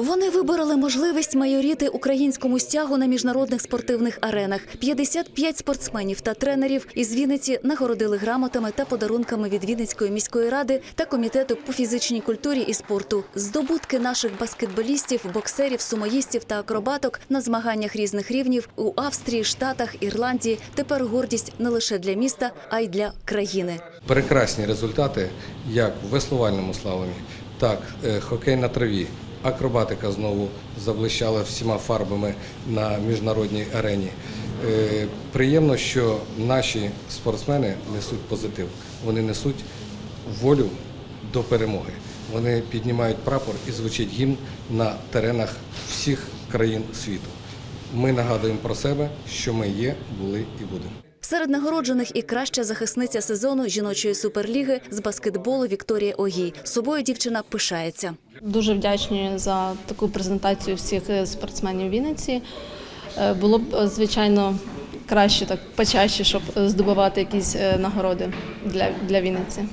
Вони вибороли можливість майоріти українському стягу на міжнародних спортивних аренах. 55 спортсменів та тренерів із Вінниці нагородили грамотами та подарунками від Вінницької міської ради та комітету по фізичній культурі і спорту. Здобутки наших баскетболістів, боксерів, сумоїстів та акробаток на змаганнях різних рівнів у Австрії, Штатах, Ірландії тепер гордість не лише для міста, а й для країни. Прекрасні результати як в веслувальному слаломі, так е, хокей на траві. Акробатика знову заблищала всіма фарбами на міжнародній арені. Е, Приємно, що наші спортсмени несуть позитив. Вони несуть волю до перемоги. Вони піднімають прапор і звучить гімн на теренах всіх країн світу. Ми нагадуємо про себе, що ми є, були і будемо. Серед нагороджених і краща захисниця сезону жіночої суперліги з баскетболу Вікторія Огій. Собою дівчина пишається. Дуже вдячні за таку презентацію всіх е, спортсменів Вінниці. Е, Було б, е, звичайно, краще так почаще, щоб здобувати якісь нагороди для, для Вінниці.